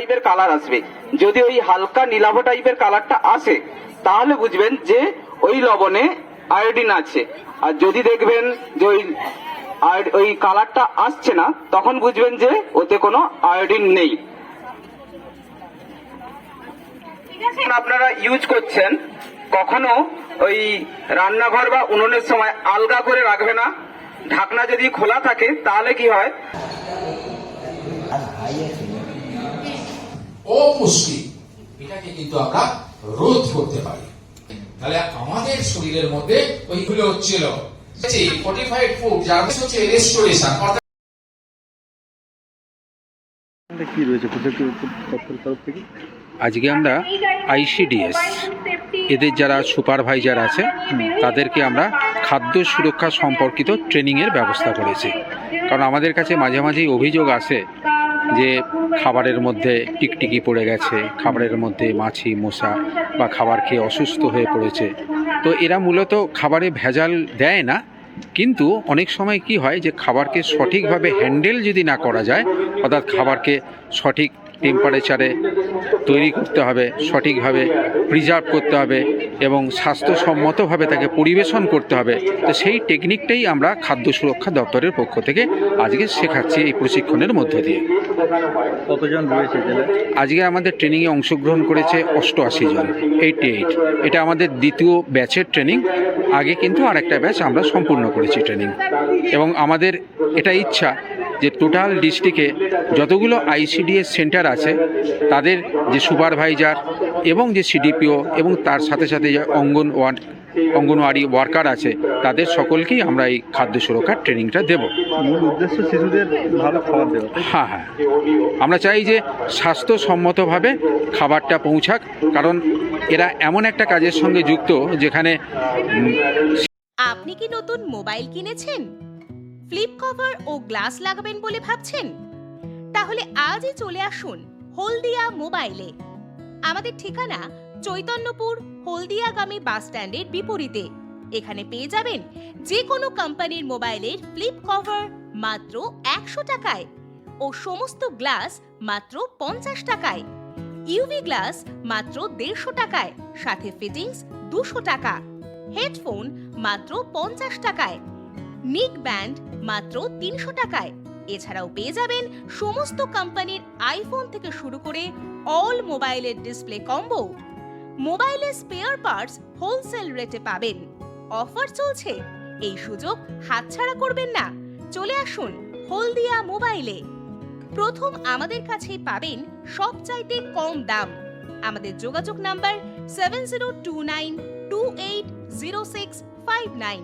টাইপের কালার আসবে। যদি ওই হালকা নীলাভ টাইপের কালারটা আসে, তাহলে বুঝবেন যে ওই লবণে আয়োডিন আছে। আর যদি দেখবেন যে ওই ওই কালারটা আসছে না, তখন বুঝবেন যে ওতে কোনো আয়োডিন নেই। আপনারা ইউজ করছেন, কখনো ওই রান্নাঘর বা উনুনের সময় আলগা করে রাখবে না। ঢাকনা যদি খোলা থাকে, তাহলে কি হয়? অপুষ্টি এটাকে কিন্তু আমরা রোধ করতে পারি। তাহলে আমাদের শরীরের মধ্যে ওইগুলো হচ্ছিল ফর্টিফাইড ফুড যার হচ্ছে রেস্টোরেশন অর্থাৎ কি রয়েছে? তরফ থেকে? আজকে আমরা আইসিডিএস এদের যারা সুপারভাইজার আছে তাদেরকে আমরা খাদ্য সুরক্ষা সম্পর্কিত ট্রেনিংয়ের ব্যবস্থা করেছি। কারণ আমাদের কাছে মাঝে মাঝেই অভিযোগ আসে যে খাবারের মধ্যে টিকটিকি পড়ে গেছে, খাবারের মধ্যে মাছি, মশা বা খাবার খেয়ে অসুস্থ হয়ে পড়েছে। তো এরা মূলত খাবারে ভেজাল দেয় না, কিন্তু অনেক সময় কি হয় যে খাবারকে সঠিকভাবে হ্যান্ডেল যদি না করা যায়, অর্থাৎ খাবারকে সঠিক টেম্পারেচারে তৈরি করতে হবে সঠিকভাবে প্রিজার্ভ করতে হবে এবং স্বাস্থ্যসম্মতভাবে তাকে পরিবেশন করতে হবে। তো সেই টেকনিকটাই আমরা খাদ্য সুরক্ষা দপ্তরের পক্ষ থেকে আজকে শেখাচ্ছি এই প্রশিক্ষণের মধ্য দিয়ে। কতজন রয়েছে আজকে আমাদের ট্রেনিংয়ে অংশগ্রহণ করেছে অষ্টআশি জন এইটি এইট এটা আমাদের দ্বিতীয় ব্যাচের ট্রেনিং আগে কিন্তু আরেকটা ব্যাচ আমরা সম্পূর্ণ করেছি ট্রেনিং এবং আমাদের এটা ইচ্ছা যে টোটাল ডিস্ট্রিক্টে যতগুলো আইসিডিএস সেন্টার আছে তাদের যে সুপারভাইজার এবং যে সিডিপিও এবং তার সাথে সাথে যে অঙ্গনওয়ান অঙ্গনওয়াড়ি ওয়ার্কার আছে তাদের সকলকেই আমরা এই খাদ্য সুরক্ষার ট্রেনিংটা দেবো। মূল উদ্দেশ্য শিশুদের ভালো খাবার দেওয়া তাই? হ্যাঁ হ্যাঁ। আমরা চাই যে স্বাস্থ্যসম্মতভাবে খাবারটা পৌঁছাক কারণ এরা এমন একটা কাজের সঙ্গে যুক্ত যেখানে আপনি কি নতুন মোবাইল কিনেছেন? ফ্লিপ কভার ও গ্লাস লাগাবেন বলে ভাবছেন? তাহলে আজই চলে আসুন হলদিয়া মোবাইলে। আমাদের ঠিকানা চৈতন্যপুর, হলদিয়াগামী বাস স্ট্যান্ডের বিপরীতে। এখানে পেয়ে যাবেন যে কোনো কোম্পানির মোবাইলের ফ্লিপ কভার মাত্র একশো টাকায় ও সমস্ত গ্লাস মাত্র পঞ্চাশ টাকায়। ইউভি গ্লাস মাত্র দেড়শো টাকায়, সাথে ফিটিংস দুশো টাকা। হেডফোন মাত্র পঞ্চাশ টাকায়। নিক ব্যান্ড মাত্র তিনশো টাকায়। এছাড়াও পেয়ে যাবেন সমস্ত কোম্পানির আইফোন থেকে শুরু করে অল মোবাইলের ডিসপ্লে কম্বো। মোবাইলের স্পেয়ার পার্টস হোলসেল রেটে পাবেন। অফার চলছে। এই সুযোগ হাতছাড়া করবেন না। চলে আসুন হলদিয়া মোবাইলে। প্রথম আমাদের কাছেই পাবেন সবচাইতে কম দাম। আমাদের যোগাযোগ number seven zero two nine two eight zero six five nine.